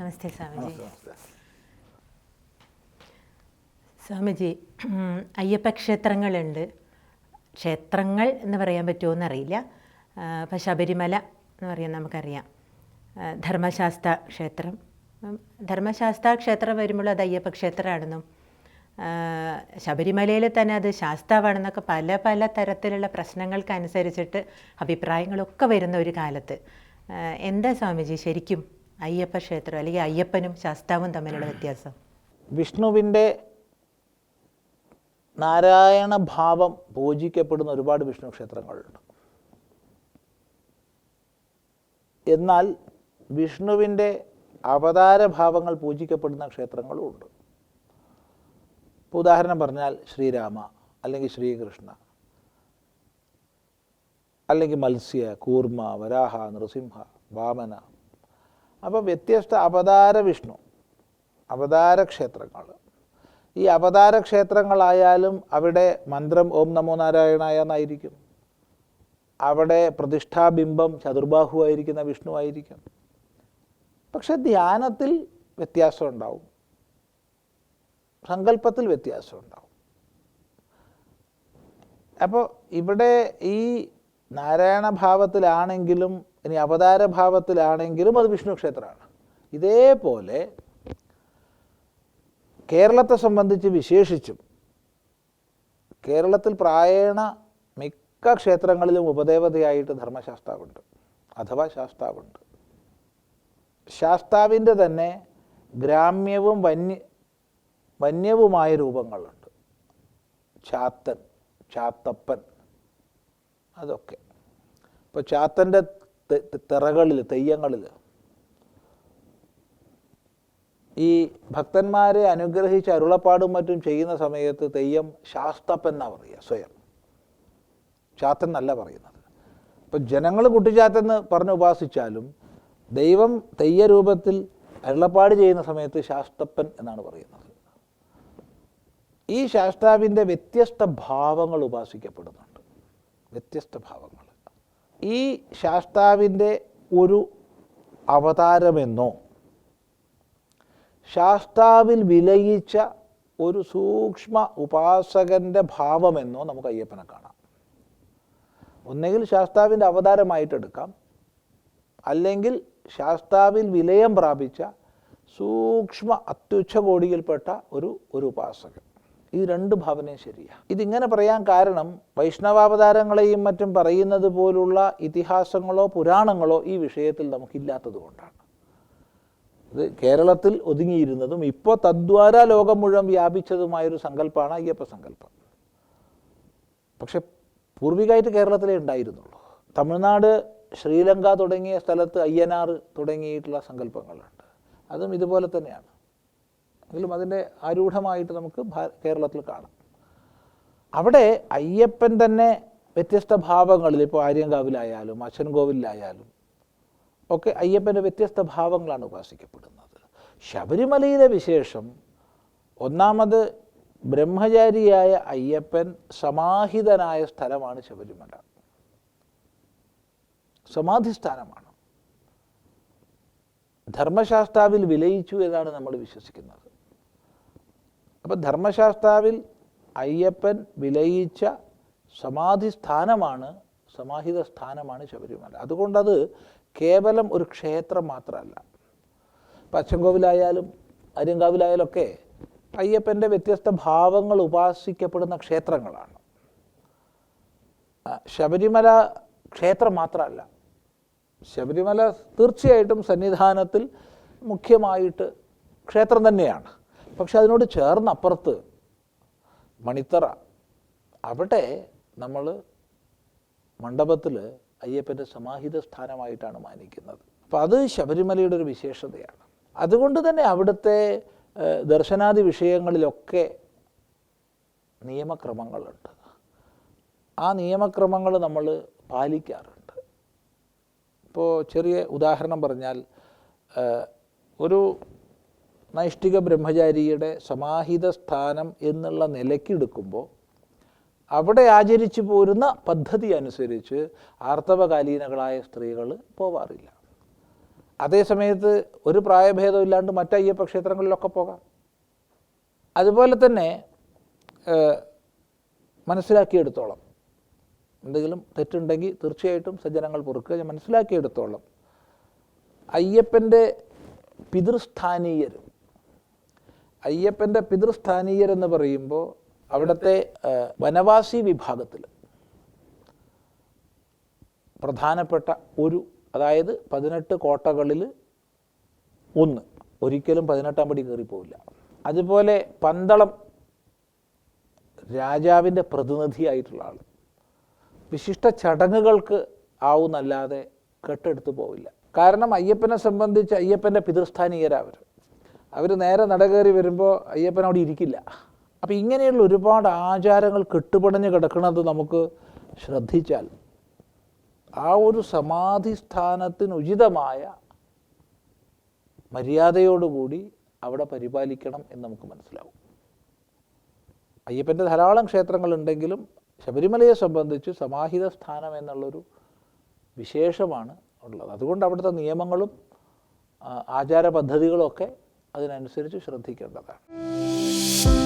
നമസ്തേ സ്വാമിജി. സ്വാമിജി അയ്യപ്പ ക്ഷേത്രങ്ങളുണ്ട്. ക്ഷേത്രങ്ങൾ എന്ന് പറയാൻ പറ്റുമോ എന്നറിയില്ല. അപ്പം ശബരിമല എന്ന് പറയാൻ നമുക്കറിയാം. ധർമ്മശാസ്ത്ര ക്ഷേത്രം. ധർമ്മശാസ്ത്ര ക്ഷേത്രം വരുമ്പോൾ അത് അയ്യപ്പ ക്ഷേത്രമാണെന്നും ശബരിമലയിൽ തന്നെ അത് ശാസ്താവാണെന്നൊക്കെ പല പല തരത്തിലുള്ള പ്രശ്നങ്ങൾക്കനുസരിച്ചിട്ട് അഭിപ്രായങ്ങളൊക്കെ വരുന്ന ഒരു കാലത്ത്. എന്താ സ്വാമിജി ശരിക്കും? അയ്യപ്പ ക്ഷേത്രം അല്ലെങ്കിൽ അയ്യപ്പനും ശാസ്താവും തമ്മിലുള്ള വ്യത്യാസം. വിഷ്ണുവിന്റെ നാരായണ ഭാവം പൂജിക്കപ്പെടുന്ന ഒരുപാട് വിഷ്ണു ക്ഷേത്രങ്ങളുണ്ട്. എന്നാൽ വിഷ്ണുവിന്റെ അവതാര ഭാവങ്ങൾ പൂജിക്കപ്പെടുന്ന ക്ഷേത്രങ്ങളും ഉണ്ട്. ഉദാഹരണം പറഞ്ഞാൽ ശ്രീരാമ അല്ലെങ്കിൽ ശ്രീകൃഷ്ണ അല്ലെങ്കിൽ മത്സ്യ കൂർമ്മ വരാഹ നൃസിംഹ വാമന അപ്പോൾ വ്യത്യസ്ത അവതാര വിഷ്ണു അവതാര ക്ഷേത്രങ്ങൾ ഈ അവതാര ക്ഷേത്രങ്ങളായാലും അവിടെ മന്ത്രം ഓം നമോ നാരായണായ എന്നായിരിക്കും അവിടെ പ്രതിഷ്ഠാബിംബം ചതുർബാഹു ആയിരിക്കുന്ന വിഷ്ണു ആയിരിക്കും. പക്ഷെ ധ്യാനത്തിൽ വ്യത്യാസം ഉണ്ടാവും. സങ്കല്പത്തിൽ വ്യത്യാസം ഉണ്ടാവും. അപ്പോൾ ഇവിടെ ഈ നാരായണ ഭാവത്തിലാണെങ്കിലും ഇനി അവതാര ഭാവത്തിലാണെങ്കിലും അത് വിഷ്ണു ക്ഷേത്രമാണ്. ഇതേപോലെ കേരളത്തെ സംബന്ധിച്ച് വിശേഷിച്ചും കേരളത്തിൽ പ്രായേണ മിക്ക ക്ഷേത്രങ്ങളിലും ഉപദേവതയായിട്ട് ധർമ്മശാസ്താവുണ്ട് അഥവാ ശാസ്താവുണ്ട്. ശാസ്താവിന്റെ തന്നെ ഗ്രാമ്യവും വന്യ വന്യവുമായ രൂപങ്ങളുണ്ട്. ചാത്തൻ ചാത്തപ്പൻ അതൊക്കെ. ഇപ്പോൾ ചാത്തന്റെ തിറകളിൽ തെയ്യങ്ങളിൽ ഈ ഭക്തന്മാരെ അനുഗ്രഹിച്ച് അരുളപ്പാടും മറ്റും ചെയ്യുന്ന സമയത്ത് തെയ്യം ശാസ്തപ്പൻ എന്നാണ് പറയുക സ്വയം. ചാത്തൻ എന്നല്ല പറയുന്നത്. ഇപ്പം ജനങ്ങൾ കുട്ടിച്ചാത്തെന്ന് പറഞ്ഞ് ഉപാസിച്ചാലും ദൈവം തെയ്യ രൂപത്തിൽ അരുളപ്പാട് ചെയ്യുന്ന സമയത്ത് ശാസ്തപ്പൻ എന്നാണ് പറയുന്നത്. ഈ ശാസ്താവിന്റെ വ്യത്യസ്ത ഭാവങ്ങൾ ഉപാസിക്കപ്പെടുന്നുണ്ട്. വ്യത്യസ്ത ഭാവങ്ങൾ. ഈ ശാസ്താവിന്റെ ഒരു അവതാരമെന്നോ ശാസ്താവിൽ വിലയിച്ച ഒരു സൂക്ഷ്മ ഉപാസകന്റെ ഭാവമെന്നോ നമുക്ക് അയ്യപ്പനെ കാണാം. ഒന്നുകിൽ ശാസ്താവിന്റെ അവതാരമായിട്ട് എടുക്കാം അല്ലെങ്കിൽ ശാസ്താവിൽ വിലയം പ്രാപിച്ച സൂക്ഷ്മ അത്യുച്ഛ കോടിയിൽപ്പെട്ട ഒരു ഒരു ഉപാസകൻ. ഈ രണ്ട് ഭാവനയും ശരിയാണ് ഇതിങ്ങനെ പറയാൻ കാരണം വൈഷ്ണവാവതാരങ്ങളെയും മറ്റും പറയുന്നത് പോലുള്ള ഇതിഹാസങ്ങളോ പുരാണങ്ങളോ ഈ വിഷയത്തിൽ നമുക്കില്ലാത്തത് കൊണ്ടാണ്. ഇത് കേരളത്തിൽ ഒതുങ്ങിയിരുന്നതും ഇപ്പോൾ തദ്വാര ലോകം മുഴുവൻ വ്യാപിച്ചതുമായൊരു സങ്കല്പമാണ് അയ്യപ്പ സങ്കല്പം. പക്ഷെ പൂർവികമായിട്ട് കേരളത്തിലേ ഉണ്ടായിരുന്നുള്ളൂ. തമിഴ്നാട് ശ്രീലങ്ക തുടങ്ങിയ സ്ഥലത്ത് അയ്യനാർ തുടങ്ങിയിട്ടുള്ള സങ്കല്പങ്ങളുണ്ട്. അതും ഇതുപോലെ തന്നെയാണ്. എങ്കിലും അതിന്റെ ആരൂഢമായിട്ട് നമുക്ക് കേരളത്തിൽ കാണാം. അവിടെ അയ്യപ്പൻ തന്നെ വ്യത്യസ്ത ഭാവങ്ങളിൽ ഇപ്പോൾ ആര്യങ്കാവിലായാലും അച്ഛൻകോവിലായാലും ഒക്കെ അയ്യപ്പന്റെ വ്യത്യസ്ത ഭാവങ്ങളാണ് ഉപാസിക്കപ്പെടുന്നത്. ശബരിമലയിലെ വിശേഷം ഒന്നാമത് ബ്രഹ്മചാരിയായ അയ്യപ്പൻ സമാഹിതനായ സ്ഥലമാണ് ശബരിമല. സമാധിസ്ഥാനമാണ്. ധർമ്മശാസ്ത്രാവിൽ വിലയിച്ചു എന്നാണ് നമ്മൾ വിശ്വസിക്കുന്നത്. അപ്പം ധർമ്മശാസ്ത്രാവിൽ അയ്യപ്പൻ വിലയിച്ച സമാധി സ്ഥാനമാണ് സമാഹിത സ്ഥാനമാണ് ശബരിമല. അതുകൊണ്ടത് കേവലം ഒരു ക്ഷേത്രം മാത്രമല്ല. പച്ചൻകോവിലായാലും അരിങ്കാവിലായാലും ഒക്കെ അയ്യപ്പന്റെ വ്യത്യസ്ത ഭാവങ്ങൾ ഉപാസിക്കപ്പെടുന്ന ക്ഷേത്രങ്ങളാണ്. ശബരിമല ക്ഷേത്രം മാത്രമല്ല. ശബരിമല തീർച്ചയായിട്ടും സന്നിധാനത്തിൽ മുഖ്യമായിട്ട് ക്ഷേത്രം തന്നെയാണ്. പക്ഷെ അതിനോട് ചേർന്നപ്പുറത്ത് മണിത്തറ. അവിടെ നമ്മൾ മണ്ഡപത്തിൽ അയ്യപ്പന്റെ സമാഹിത സ്ഥാനമായിട്ടാണ് മാനിക്കുന്നത്. അപ്പം അത് ശബരിമലയുടെ ഒരു വിശേഷതയാണ്. അതുകൊണ്ട് തന്നെ അവിടുത്തെ ദർശനാദി വിഷയങ്ങളിലൊക്കെ നിയമക്രമങ്ങളുണ്ട്. ആ നിയമക്രമങ്ങൾ നമ്മൾ പാലിക്കാറുണ്ട്. ഇപ്പോൾ ചെറിയ ഉദാഹരണം പറഞ്ഞാൽ ഒരു നൈഷ്ഠിക ബ്രഹ്മചാരിയുടെ സമാഹിത സ്ഥാനം എന്നുള്ള നിലയ്ക്കെടുക്കുമ്പോൾ അവിടെ ആചരിച്ചു പോരുന്ന പദ്ധതി അനുസരിച്ച് ആർത്തവകാലീനകളായ സ്ത്രീകൾ പോവാറില്ല. അതേസമയത്ത് ഒരു പ്രായഭേദം ഇല്ലാണ്ട് മറ്റ് അയ്യപ്പ ക്ഷേത്രങ്ങളിലൊക്കെ പോകാം. അതുപോലെ തന്നെ മനസ്സിലാക്കിയെടുത്തോളം. എന്തെങ്കിലും തെറ്റുണ്ടെങ്കിൽ തീർച്ചയായിട്ടും സജ്ജനങ്ങൾ പൊറുക്കുക ഞാൻ മനസ്സിലാക്കിയെടുത്തോളം. അയ്യപ്പന്റെ പിതൃസ്ഥാനീയർ അയ്യപ്പന്റെ പിതൃസ്ഥാനീയർ എന്ന് പറയുമ്പോൾ അവിടുത്തെ വനവാസി വിഭാഗത്തിൽ പ്രധാനപ്പെട്ട ഒരു അതായത് പതിനെട്ട് കോട്ടകളിൽ ഒന്ന്. ഒരിക്കലും പതിനെട്ടാം പടി കയറിപ്പോവില്ല. അതുപോലെ പന്തളം രാജാവിന്റെ പ്രതിനിധിയായിട്ടുള്ള ആൾ വിശിഷ്ട ചടങ്ങുകൾക്ക് ആവുന്നല്ലാതെ കെട്ടെടുത്ത് പോവില്ല. കാരണം അയ്യപ്പനെ സംബന്ധിച്ച് അയ്യപ്പന്റെ പിതൃസ്ഥാനീയരവർ അവർ നേരെ നടകയറി വരുമ്പോൾ അയ്യപ്പൻ അവിടെ ഇരിക്കില്ല. അപ്പോൾ ഇങ്ങനെയുള്ള ഒരുപാട് ആചാരങ്ങൾ കെട്ടുപടഞ്ഞ് കിടക്കുന്നത് നമുക്ക് ശ്രദ്ധിച്ചാൽ ആ ഒരു സമാധി സ്ഥാനത്തിന് ഉചിതമായ മര്യാദയോടുകൂടി അവിടെ പരിപാലിക്കണം എന്ന് നമുക്ക് മനസ്സിലാവും. അയ്യപ്പന്റെ ധാരാളം ക്ഷേത്രങ്ങളുണ്ടെങ്കിലും ശബരിമലയെ സംബന്ധിച്ച് സമാഹിത സ്ഥാനം എന്നുള്ളൊരു വിശേഷമാണ് ഉള്ളത്. അതുകൊണ്ട് അവിടുത്തെ നിയമങ്ങളും ആചാര പദ്ധതികളും ഒക്കെ അതിനനുസരിച്ച് ശ്രദ്ധിക്കേണ്ടതാണ്.